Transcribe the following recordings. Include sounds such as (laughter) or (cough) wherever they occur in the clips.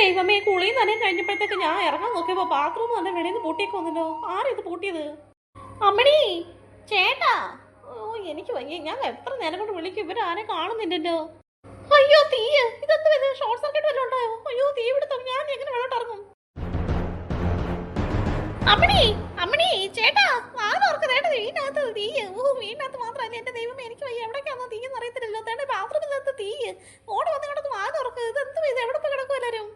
ദൈവമേ കുളിയും തന്നെ കഴിഞ്ഞപ്പോഴത്തേക്ക് ഞാൻ ഇറങ്ങാൻ നോക്കിയപ്പോ ബാത്റൂം തന്നെ വെളിയിൽ നിന്ന് പൂട്ടിയൊക്കെ വന്നല്ലോ. ഇത് പൂട്ടിയത്? അമ്മണി ചേട്ടാ. ഓ എനിക്ക് വയ്യ. ഞാൻ എത്ര നേരം കൊണ്ട് വിളിക്കും? ഇവർ ആരെ കാണുന്നില്ലല്ലോ. അയ്യോ തീ ഇതെന്ത് ഇത്? ഷോർട്ട് സർക്യൂട്ട് വല്ലതും ഉണ്ടായോ അയ്യോ തീ പിടുത്തോ. ഞാൻ എങ്ങനെ വെള്ളോട്ട് ഇറങ്ങും? അമ്മണി അമ്മണി ചേട്ടാ. വാത് ഓർക്ക് തേട്ട വീടിനകത്ത് തീ. ഓ വീടിനകത്ത് മാത്രമല്ല. എന്റെ ദൈവമേ എനിക്ക് വയ്യ. എവിടേക്കാണോ തീയെന്ന് അറിയത്തില്ലല്ലോ തേണ്ട ബാത്റൂമിനകത്ത് തീ. ഓട് വന്ന് കിടക്കും വാത് ഓർക്ക് ഇതെന്ത് ഇത്? എവിടെ പോയി കിടക്കും എല്ലാരും?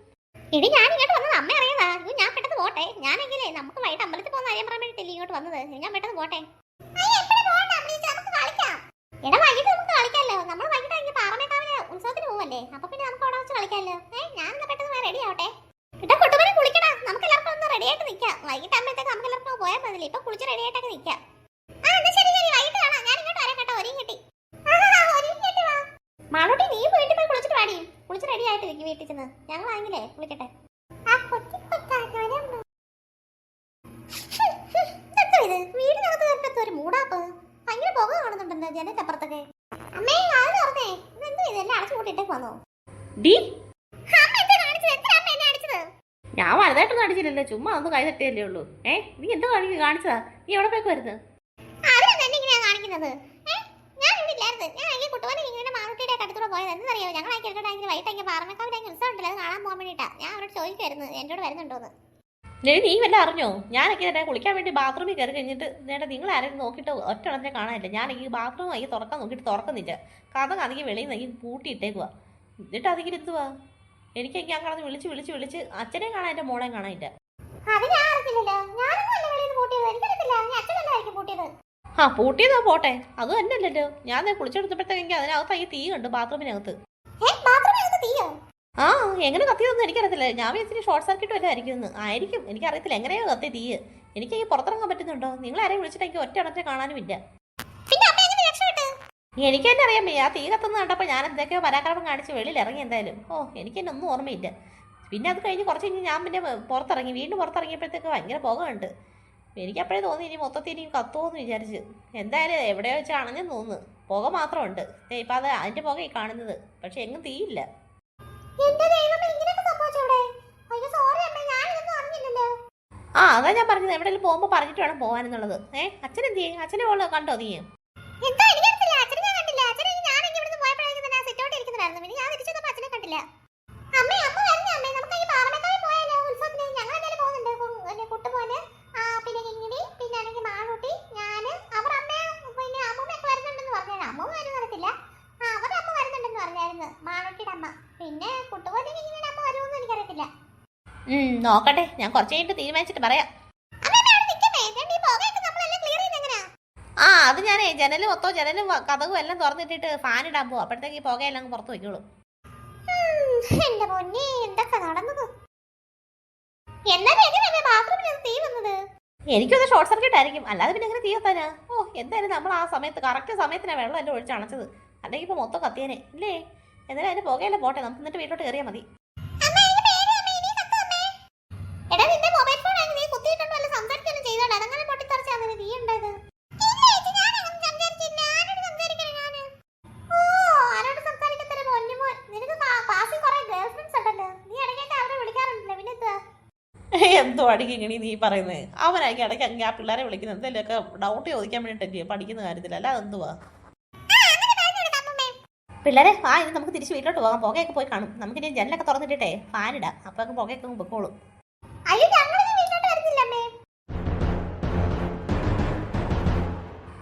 എടി ഞാൻ ഇങ്ങോട്ട് വന്നത് അമ്മ അറിയാതാ ഞാൻ പെട്ടെന്ന് പോട്ടെ. ഞാനെങ്കിലേ നമുക്ക് വൈകിട്ട് അമ്പലത്തിൽ പോകുന്ന കാര്യം പറയാൻ വേണ്ടിയിട്ടില്ല ഇങ്ങോട്ട് വന്നത്. ഞാൻ പെട്ടെന്ന് പോട്ടെ. എടാ വൈകിട്ട് നമുക്ക് കളിക്കാമല്ലോ നമ്മൾ വൈകിട്ട് കഴിഞ്ഞ് പാറമേക്കാവിലെ ഉത്സവത്തിന് പോവല്ലേ? അപ്പൊ പിന്നെ നമുക്ക് അവിടെ വെച്ച് കളിക്കാമല്ലോ ഏ ഞാൻ എന്നാ പെട്ടെന്ന് റെഡി ആവട്ടെ. ഇട്ടാ കുട്ടുമനെ കുളിക്കടാ. നമുക്ക് എല്ലാവർക്കും ഒന്ന് റെഡി ആയിട്ട് നിൽക്കാം വൈകിട്ട് ആകുമ്പോഴത്തേക്ക് നമുക്ക് എല്ലാവർക്കും പോയാൽ മതില്ലേ ഇപ്പൊ കുളിച്ച് റെഡി ആയിട്ടൊക്കെ നിൽക്കാം ആ എന്നാ ശരി ശരി. വൈകിട്ട് കാണാം. ഞാൻ ഇങ്ങോട്ട് വരാം കേട്ടോ. ഒരുങ്ങി കിട്ടി. മാളോട്ടി നീ വീട്ടിൽ പോയി കുളിച്ചിട്ട് വാടി. കുളിച്ച് റെഡി ആയിട്ട് നിൽക്കും വീട്ടിൽ ചെന്ന്. ഞങ്ങൾ ആണെങ്കിലേ കുളിക്കട്ടെ. വീടിനകത്ത് ഒരു മൂടാപ്പ്. ഭയങ്കര പുക കാണുന്നുണ്ടല്ലോ ജനക്കപ്പുറത്തൊക്കെ അമ്മേ അത് തുറന്നേ. ഇതെന്തോ ഇതെല്ലാം അടച്ചു കൂട്ടിട്ടേ പോന്നോ ഡി. ഞാൻ വലുതായിട്ടൊന്നും അടിച്ചില്ലല്ലോ ചുമ്മാ ഒന്ന് കൈ തട്ടിയല്ലേ ഉള്ളൂ. ഏ നീ എന്താ കാണിക്കും കാണിച്ചതാ? നീ എവിടെ പോയി വരുന്നത് കാണിക്കുന്നത്? ഞാൻ ഇവിടെ ഇല്ലായിരുന്നു. ഞാൻ ആണെങ്കിൽ കുട്ടുപോലെ ഇങ്ങനെ മാറുട്ടിയുടെ അടുത്തൂടെ പോയത് എന്നറിയോ ഞങ്ങൾ ആക്കി എടുക്കട്ടെ വൈകിട്ട് എങ്കിൽ പാറമക്കാവിലെ ഉത്സവം ഉണ്ടല്ലോ അത് കാണാൻ പോകാൻ വേണ്ടിട്ടാ ഞാൻ അവരോട് ചോദിക്കുമായിരുന്നു എന്നോട് വരുന്നുണ്ടോന്ന്. ഡേ നീ വല്ല അറിഞ്ഞോ? ഞാനൊക്കെ തന്നെ കുളിക്കാൻ വേണ്ടി ബാത്റൂമിൽ കയറി കഴിഞ്ഞിട്ട് നേരെ നിങ്ങൾ ആരെങ്കിലും നോക്കിയിട്ട് ഒറ്റ ഉടനെ കാണാനില്ല. ഞാൻ ഈ ബാത്റൂം ആയി തുറക്കാൻ നോക്കിയിട്ട് തുറക്കുന്നില്ല. കഥ കഥയ്ക്ക് വെളിയിൽ നിന്ന് ഈ പൂട്ടിയിട്ടേക്കുവാ എന്നിട്ട് അതിങ്ങനെ എന്തുവാ? എനിക്കൊക്കെ കടന്ന് വിളിച്ച് വിളിച്ച് വിളിച്ച് അച്ഛനെ കാണാൻ എന്റെ മോളെ കാണാനില്ല അത് ഞാൻ അറിഞ്ഞില്ലല്ലോ. ഞാനൊന്നും അല്ല വെളിയിൽ നിന്ന് പൂട്ടിയത്. എനിക്കറിയത്തില്ല. ഞാൻ അച്ഛനല്ലായിരിക്കും പൂട്ടിയത്. ആ പൂട്ടിയതാ പോട്ടെ. അത് തന്നെയല്ലല്ലോ. ഞാൻ കുളിച്ചെടുത്തപ്പോഴത്തേക്ക് അതിനകത്ത് ഈ തീ കണ്ടു ബാത്റൂമിനകത്ത്. ആ എങ്ങനെ കത്തിയതൊന്നും എനിക്കറിയത്തില്ല. ഞാൻ വിചാരിച്ചു ഷോർട്ട് സർക്യൂട്ട് വല്ല ആയിരിക്കും ആയിരിക്കും. എനിക്കറിയത്തില്ല. എങ്ങനെയോ കത്തി തീ എനിക്ക് ഈ പുറത്തിറങ്ങാൻ പറ്റുന്നുണ്ടോ? നിങ്ങൾ ആരെയും വിളിച്ചിട്ട് എനിക്ക് ഒറ്റ എണ്ണത്തെ കാണാനും ഇല്ല എനിക്ക് തന്നെ അറിയാൻ വയ്യ. ആ തീ കത്തുന്ന കണ്ടപ്പോൾ ഞാൻ എന്തൊക്കെയോ പരാക്രമം കാണിച്ച് വെളിയിൽ ഇറങ്ങി എന്തായാലും. ഓ എനിക്ക് തന്നെ ഒന്നും ഓർമ്മയില്ല. പിന്നെ അത് കഴിഞ്ഞ് കുറച്ച് കഴിഞ്ഞ് ഞാൻ പിന്നെ പുറത്തിറങ്ങി. വീണ്ടും പുറത്തിറങ്ങിയപ്പോഴത്തേക്ക് ഭയങ്കര പുക ഉണ്ട് എനിക്ക് അപ്പോഴേ തോന്നി ഇനി മൊത്തത്തിൽ ഇനി കത്തുമോന്ന് വിചാരിച്ച്. എന്തായാലും എവിടെയോ വെച്ച് അണഞ്ഞെന്ന് തോന്നുന്നു പുക മാത്രമുണ്ട്. ഇപ്പം അത് അതിന്റെ പുക ഈ കാണുന്നത്. പക്ഷെ എങ്ങും തീയില്ല. ആ അതാ ഞാൻ പറഞ്ഞത്. എവിടെയെങ്കിലും പോകുമ്പോൾ പറഞ്ഞിട്ട് വേണം പോകാനെന്നുള്ളത്. ഏ അച്ഛൻ എന്ത് ചെയ്യും? അച്ഛനെ പോലെ കണ്ടോ നീ? എന്താ എനിക്കറിയില്ല അച്ഛനെ ഞാൻ കണ്ടില്ല. അച്ഛനെ ഞാൻ ഇങ്ങനെ പോയപ്പോഴേക്കും തന്നെ സിറ്റ് ഔട്ട് ഇരിക്കുന്നുണ്ടായിരുന്നു പിന്നെ ഞാൻ തിരിച്ചു അച്ഛനെ കണ്ടില്ല അമ്മേ അമ്മ വരുന്നേ അമ്മേ നമുക്ക് ഈ പാറമേക്കാവിൽ പോയാലോ ഉത്സവത്തിന് ഞങ്ങൾ എന്തായാലും പോകുന്നുണ്ട് കു- പിന്നെ കുട്ടുപോലെ ആ പിന്നെ കിങ്ങിണി പിന്നെ ആണെങ്കിൽ മാളൂട്ടി ഞാൻ അവർ അമ്മയും പിന്നെ അമ്മൂമ്മയൊക്കെ വരുന്നുണ്ടെന്ന് പറഞ്ഞു അമ്മൂമ്മ വരും അറിയത്തില്ല ആ അവരുടെ അമ്മ വരുന്നുണ്ടെന്ന് പറഞ്ഞായിരുന്നു മാളൂട്ടിയുടെ അമ്മ പിന്നെ കുട്ടുപോലെ കിങ്ങിണിയുടെ അമ്മ വരുമെന്ന് എനിക്കറിയത്തില്ല ഉം, നോക്കട്ടെ. ഞാൻ കുറച്ച് കഴിഞ്ഞിട്ട് തീരുമാനിച്ചിട്ട് പറയാം. ആ അത് ഞാനേ ജനലും മൊത്തം ജനലും കഥകും എല്ലാം തുറന്നിട്ടിട്ട് ഫാൻ ഇടാൻ പോകും അപ്പോഴത്തേക്ക് ഈ പുകയെല്ലാം പുറത്ത് വയ്ക്കുള്ളൂ ഉം, എന്റെ പൊന്നെ എന്തൊക്കെ നടന്നത്? എനിക്കൊന്ന് ഷോർട്ട് സർക്യൂട്ട് ആയിരിക്കും. അല്ലാതെ പിന്നെ എങ്ങനെ തീയത്താനാ ഓ എന്തായാലും നമ്മൾ ആ സമയത്ത് കറക്റ്റ് സമയത്തിനാണ് വെള്ളം എല്ലാം ഒഴിച്ചണച്ചത് അല്ലെങ്കിൽ ഇപ്പോൾ മൊത്തം കത്തിയേനെ. ഇല്ലേ? എന്നാലും അതിന് പുകയെല്ലാം പോട്ടെ. നമുക്ക് എന്നിട്ട് വീട്ടിലോട്ട് കയറിയാൽ മതി അമ്മ, ഇതിന്റെ പേര് അമ്മ, ഇനി കത്ത് അമ്മേ. എടാ, നിന്റെ mobile phone ആണെങ്കിൽ നീ കുത്തിയിട്ടുണ്ട് വല്ല സംസാരിക്കുകയൊന്നും ചെയ്തോടാ. അതങ്ങനെ പൊട്ടിത്തെറിച്ചാ നിനക്ക് തീ ഉണ്ടായത്. ഇല്ല ചേച്ചി, ഞാനങ്ങനെ സംസാരിച്ചില്ല. ആരോട് സംസാരിക്കണ ഞാൻ? ഓ, ആരോട് സംസാരിക്കത്തില്ല, പൊന്നുമോൻ. നിനക്ക് ക്ലാ- ക്ലാസ്സിൽ കുറേ girlfriends ഉണ്ടല്ലോ. നീ ഇടയ്ക്കൊക്കെ അവരെ വിളിക്കാറുണ്ടല്ലോ. പിന്നെ എന്തുവാ? എന്തോ അടിക്ക് ഇങ്ങനെ നീ പറയുന്നത് അവനായി ഇടയ്ക്ക് അങ്ങ് ആ പിള്ളേരെ വിളിക്കുന്നത്. എന്തെങ്കിലുമൊക്കെ ഡൗട്ട് ചോദിക്കാൻ വേണ്ടിയിട്ടല്ലേ പഠിക്കുന്ന കാര്യത്തിലല്ല അങ്ങനെ കൊടുക്കാം, അമ്മമ്മേ. പിള്ളേരെ ആ ഇനി നമുക്ക് തിരിച്ച് വീട്ടിലോട്ട് പോകാം. പുകയൊക്കെ പോയി കാണും. നമുക്ക് ഇനി ജനലൊക്കെ തുറന്നിട്ടേ ഫാനിടാം അപ്പൊ അപ്പോൾ പുകയൊക്കെ പൊക്കോളൂ.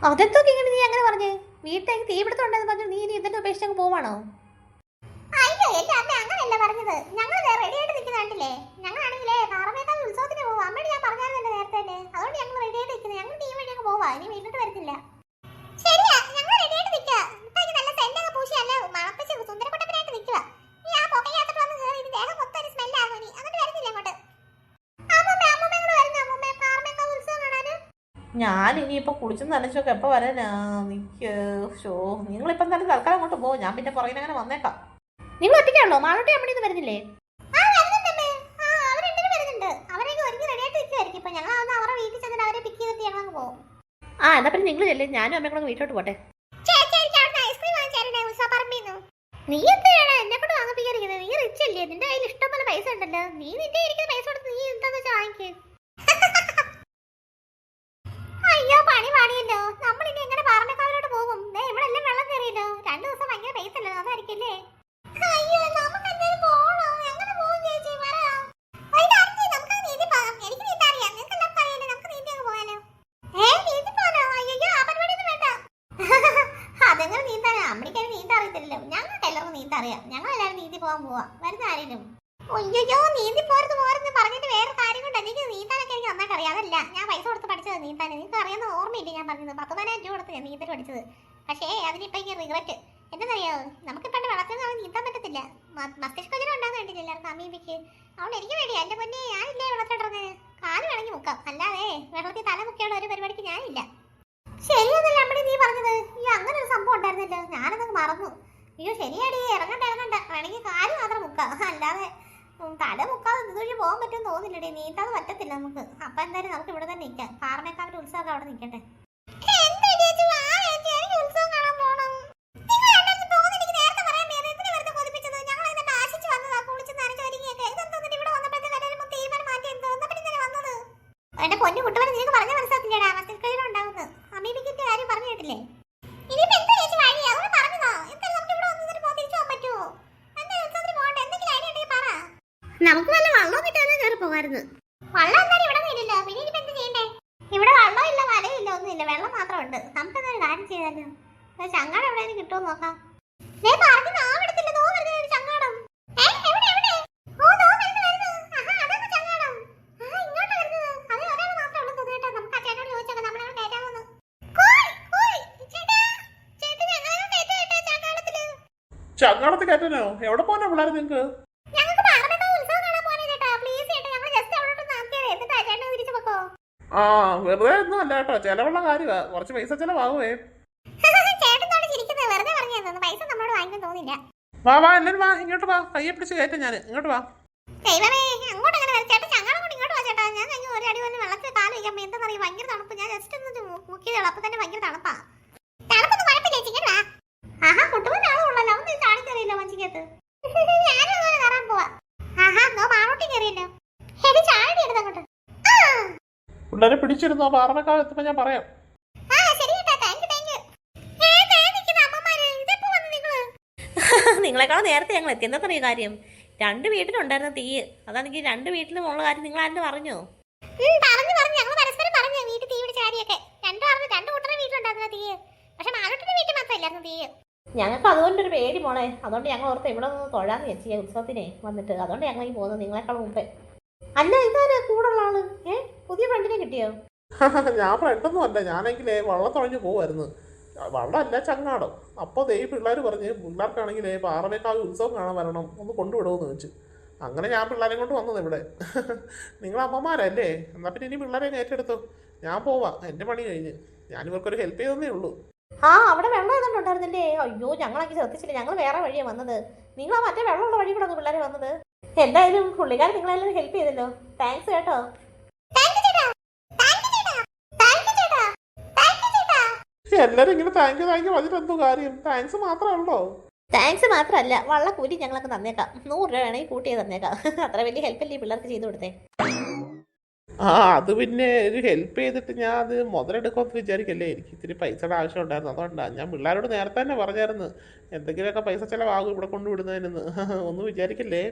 അതെന്തൊക്കെ ഇങ്ങനെ നീ അങ്ങനെ പറഞ്ഞേ? വീട്ടിലേക്ക് തീപിടുത്തമുണ്ടെന്ന് പറഞ്ഞു നീ ഇനി ഇതിന്റെ ഉപേക്ഷിച്ച് അങ്ങ് പോവാണോ? അയ്യോ, എന്റെ അമ്മ അങ്ങനെയല്ല പറഞ്ഞത്. ഞങ്ങൾ ആയിട്ട് നിൽക്കുന്ന കണ്ടില്ലേ? ഞങ്ങളാണെങ്കിലേ പാറമേക്കാവ് ഉത്സവത്തിന് പോവാ. അമ്മയോട് ഞാൻ പറഞ്ഞായിരുന്നല്ലോ നേരത്തെ തന്നെ. അതുകൊണ്ട് ഞങ്ങൾ ready ആയിട്ട് നിൽക്കുന്നത്. ഞങ്ങൾ team വഴി അങ്ങ് പോവാ. ഇനി വീട്ടിലോട്ട് വരുന്നില്ല. ശരിയാ, ഞങ്ങൾ റെഡിയായിട്ട് ആയിട്ട് നിൽക്കാ. ഇപ്പോഴേക്ക് നല്ല scent പൂശിയല്ലേ പൂശി നല്ല മണപ്പിച്ച് സുന്ദരക്കുട്ടപ്പനായിട്ട് നിൽക്കുക ആ വന്ന് ദേഹം മൊത്തം ഒരു അങ്ങോട്ട് വരുന്നില്ല അങ്ങോട്ട്? ഞാൻ ഇനിയിപ്പോൾ കുളിച്ചും നനച്ചൊക്കെ എപ്പോൾ വരാനാ നിക്ക് ഷോ നിങ്ങളിപ്പോൾ തന്നെ തൽക്കാലം അങ്ങോട്ട് പോകും ഞാൻ പിന്നെ പുറകിന് അങ്ങനെ വന്നേക്കാം നിങ്ങൾ ഒറ്റയ്ക്കാണല്ലോ മാളോട്ടി അമ്മണി ഇത് വരുന്നില്ലേ ആ, വരുന്നുണ്ട് അമ്മേ. ആ, അവർ വരുന്നുണ്ട്. അവരൊക്കെ ഒരുങ്ങി റെഡിയായിട്ട് ഞങ്ങൾ അവരുടെ വീട്ടിൽ ചെന്നിട്ട് അവരെ പിക്ക് ചെയ്തിട്ട് ഞങ്ങൾ പോകും. ആ എന്നാ പിന്നെ നിങ്ങൾ ചെല്ലേ. ഞാനും അമ്മയും കൂടെ വീട്ടിലോട്ട് പോട്ടെ. നീ നീ റിച്ച് അല്ലേ? നിന്റെ പൈസ ഉണ്ടല്ലോ. നീ ഇരിക്കുന്ന പൈസ നീ (laughs) അയ്യോ അമ്മയ്ക്ക് നീന്താൻ അറിയത്തില്ലല്ലോ ഞങ്ങൾക്ക് എല്ലാവർക്കും നീന്താൻ അറിയാം ഞങ്ങൾ എല്ലാവരും നീന്തി പോകാൻ പോവാ. വരുന്ന ആരെങ്കിലും? അയ്യോ നീന്തി പോരുത് പോരെന്ന് പറഞ്ഞിട്ട് വേറെ കാര്യം കൊണ്ട്? എനിക്ക് നീന്താനൊക്കെ എനിക്ക് നന്നായിട്ട് അറിയാം അതല്ല ഞാൻ പൈസ കൊടുത്ത് പഠിച്ചത് നീന്താൻ നിങ്ങൾക്ക് അറിയാവുന്ന ഓർമ്മയില്ല ഞാൻ പറഞ്ഞത്? പത്ത് പതിനായിരം രൂപ കൊടുത്ത് ഞാൻ നീന്തൽ പഠിച്ചത്. പക്ഷേ അതിനിപ്പോൾ എനിക്ക് റിഗ്രറ്റ് എന്താണെന്നറിയോ നമുക്ക് പണ്ട് വെള്ളത്തിൽ നിന്ന് നീന്താൻ പറ്റത്തില്ല. മ- മസ്തിഷ്ക ജ്വരം ഉണ്ടാകുന്ന കണ്ടില്ല എല്ലാവർക്കും? അമീബിക്ക്. അതുകൊണ്ട് എനിക്ക് വേണ്ടി എന്റെ പൊന്നെ ഞാനില്ലേ വെള്ളത്തിലിറങ്ങാൻ കാൽ വേണമെങ്കിൽ മുക്കാം. അല്ലാതെ വെള്ളത്തിൽ തല മുക്കിയുള്ള ഒരു പരിപാടിക്ക് ഞാനില്ല. ശരിയെന്നല്ല അമ്മടി നീ പറഞ്ഞത്. ഈ അങ്ങനെ ഒരു സംഭവം ഉണ്ടായിരുന്നില്ല. ഞാനതങ്ങ് മറന്നു. അയ്യോ ശരിയാടി. ഇറങ്ങണ്ട ഇറങ്ങണ്ട. വേണമെങ്കിൽ കാൽ മാത്രം മുക്കാം. അല്ലാതെ തല മുക്കാതെ ഇതുവഴി പോകാൻ പറ്റുമെന്ന് തോന്നില്ലടി നീന്താതെ പറ്റത്തില്ല നമുക്ക്. അപ്പൊ എന്തായാലും നമുക്ക് ഇവിടെ തന്നെ നിൽക്കാം പാറമേക്കാവിന്റെ ഉത്സവം അവിടെ നിൽക്കട്ടെ. എന്റെ പൊന്നു കുട്ടുവനെ നിനക്ക് പറഞ്ഞ മനസ്സിലാത്തില്ലടാ മസ്തിഷ്കയിലും ഉണ്ടാവുന്നത് അമീബിക്കിന്റെ കാര്യം പറഞ്ഞു കേട്ടില്ലേ ഇനിയിപ്പോ എന്താ ചേച്ചി വഴി അതൊന്ന് പറഞ്ഞതോ എന്തായാലും നമുക്ക് ഇവിടെ വന്നിട്ട് പോ തിരിച്ചു പോകാൻ പറ്റുമോ എന്തായാലും ഉത്സവത്തിന് പോകണ്ട എന്തെങ്കിലും ഐഡിയ ഉണ്ടെങ്കിൽ പറ നമുക്ക് വല്ല വള്ളം കിട്ടാനും കയറി പോകായിരുന്നു വള്ളം എന്തായാലും ഇവിടെ ഇല്ലല്ലോ പിന്നെ ഇനിയിപ്പോ എന്ത് ചെയ്യണ്ടേ ഇവിടെ വെള്ളമില്ല മലയില്ല ഒന്നുമില്ല. വെള്ളം മാത്രമുണ്ട്. നമുക്ക് എന്താ ഒരു കാര്യം ചെയ്താലോ? ചങ്ങാടം എവിടെയെങ്കിലും കിട്ടുമോ നോക്കാം. ചങ്ങാടത്ത് കയറ്റാനോ എവിടെ പോകാനാ പിള്ളേർ വരുന്നു ആ വെറുതെ ഒന്നും അല്ല കേട്ടോ. ചെലവുള്ള കാര്യമാണ് കുറച്ച് പൈസ ചെലവാകുവേ. വാ വാ എല്ലാരും വാ. ഇങ്ങോട്ട് വാ. കയ്യെ പിടിച്ച് കയറ്റ ഞാൻ ഇങ്ങോട്ട് വാ. ഞാൻ ഒരു അടി വന്ന് വെള്ളത്തിൽ കാലം വയ്ക്കാൻ എന്താ പറയുക? ഭയങ്കര തണുപ്പ്. ഞാൻ ജസ്റ്റ് ഒന്ന് മുക്കിയതേ അപ്പൊ തന്നെ ഭയങ്കര തണുപ്പാ തണുപ്പൊന്നും കുഴപ്പമില്ല ചേച്ചി ഇങ്ങട് വാ ആഹാ കുട്ടുമ്പോൾ ആളും ഉള്ളല്ലോ ഒന്നും ചാടി കയറിയില്ല വഞ്ചിക്കകത്ത് ഞാനും അതുപോലെ കയറാൻ പോവാ ആഹാ നോ മാറോട്ടി കയറിയല്ലോ എടി ചാടി എടുത്ത് അങ്ങോട്ട് ആ പിള്ളേരെ പിടിച്ചിരുന്നോ പാറമക്കാവ് എത്തുമ്പോ ഞാൻ പറയാം ആ ശരി ചേട്ടാ താങ്ക് യു താങ്ക് യു ഏ ദേ നിൽക്കുന്ന അമ്മമാര്. ഇതെപ്പോ ഞാൻ പറയാം നിങ്ങളെക്കാളും നേരത്തെ ഞങ്ങൾ എത്തി. എന്താ കാര്യം? രണ്ട് വീട്ടിലുണ്ടായിരുന്ന തീ. അതാണെങ്കിൽ രണ്ട് വീട്ടിലും ഉള്ള കാര്യം നിങ്ങൾ ആരും പറഞ്ഞോ? പറഞ്ഞു പറഞ്ഞു. ഞങ്ങൾ പരസ്പരം പറഞ്ഞു. വീട്ടിൽ തീ പിടിച്ച കാര്യമൊക്കെ. രണ്ടു പറഞ്ഞു രണ്ട് കൂട്ടരുടെ വീട്ടിലുണ്ടായിരുന്ന തീ. പക്ഷെ മാലോട്ടിന്റെ വീട്ടിൽ മാത്രമില്ലായിരുന്നു തീ. ഞങ്ങൾക്ക് അതുകൊണ്ടൊരു പേടി മോളെ. അതുകൊണ്ട് ഞങ്ങൾ ഓർത്ത് ഇവിടെ നിന്ന് തൊഴാന്ന് വെച്ചു ഉത്സവത്തിനെ വന്നിട്ട്. അതുകൊണ്ട് ഞങ്ങൾ ഈ പോകുന്നത് നിങ്ങളെക്കാൾ മുമ്പേ. അല്ല ഇതാരെ കൂടുള്ള ആൾ? ഏ? പുതിയ ഫ്രണ്ടിനെ കിട്ടിയോ? (laughs) ഞാൻ ഫ്രണ്ടൊന്നും അല്ല. ഞാനെങ്കിലേ വള്ളം തുഴഞ്ഞു പോവായിരുന്നു. വള്ളമല്ല ചങ്ങാടം. അപ്പോൾ ദേ പിള്ളേർ പറഞ്ഞ് പിള്ളേർക്കാണെങ്കിലേ പാറമേക്കാവ് ഉത്സവം കാണാൻ വരണം ഒന്ന് കൊണ്ടുവിടുമെന്ന് വെച്ചു. അങ്ങനെ ഞാൻ പിള്ളേരെ കൊണ്ട് വന്നത് ഇവിടെ. (laughs) നിങ്ങൾ അമ്മമാരല്ലേ? എന്നാൽ പിന്നെ ഇനി പിള്ളേരെ ഏറ്റെടുത്തു. ഞാൻ പോവാ. എന്റെ പണി കഴിഞ്ഞ്. ഞാൻ ഇവർക്കൊരു ഹെൽപ്പ് ചെയ്തതേ ഉള്ളൂ. ആ അവിടെ വെള്ളം ഏതാണ്ട് ഉണ്ടായിരുന്നില്ലേ? അയ്യോ ഞങ്ങളൊക്കെ ശ്രദ്ധിച്ചില്ല. ഞങ്ങൾ വേറെ വഴിയാണ് വന്നത്. നിങ്ങൾ ആ മറ്റേ വെള്ളമുള്ള വഴി കൂടെ പിള്ളേരെ വന്നത്. എന്തായാലും പുള്ളിക്കാരൻ നിങ്ങളെല്ലാം ഹെൽപ്പ് ചെയ്തല്ലോ. താങ്ക്സ് കേട്ടോ താങ്ക് യു ചേട്ടാ താങ്ക് യു ചേട്ടാ താങ്ക് യു ചേട്ടാ താങ്ക് യു ചേട്ടാ എല്ലാവരും ഇങ്ങനെ താങ്ക് യു താങ്ക് യു അതിലെന്തോ കാര്യം. താങ്ക്സ് മാത്രമല്ലോ താങ്ക്സ് മാത്രമല്ല വള്ളക്കൂലി ഞങ്ങളൊക്കെ തന്നേക്കാം. നൂറ് രൂപ വേണമെങ്കിൽ കൂട്ടിയത് തന്നേക്കാം. (laughs) അത്ര വലിയ ഹെൽപ്പല്ലേ അല്ലേ പിള്ളേർക്ക് ചെയ്തു കൊടുത്തേ? ആ അത് പിന്നെ ഒരു ഹെൽപ്പ് ചെയ്തിട്ട് ഞാൻ അത് മുതലെടുക്കുമെന്ന് വിചാരിക്കല്ലേ. എനിക്ക് ഇത്തിരി പൈസയുടെ ആവശ്യം ഉണ്ടായിരുന്നു. അതുകൊണ്ടാണ് ഞാൻ പിള്ളേരോട് നേരത്തെ തന്നെ പറഞ്ഞായിരുന്നു. എന്തെങ്കിലുമൊക്കെ പൈസ ചിലവാകും ഇവിടെ കൊണ്ടുവിടുന്നതിനെന്ന് (laughs) ഒന്നും വിചാരിക്കല്ലേ?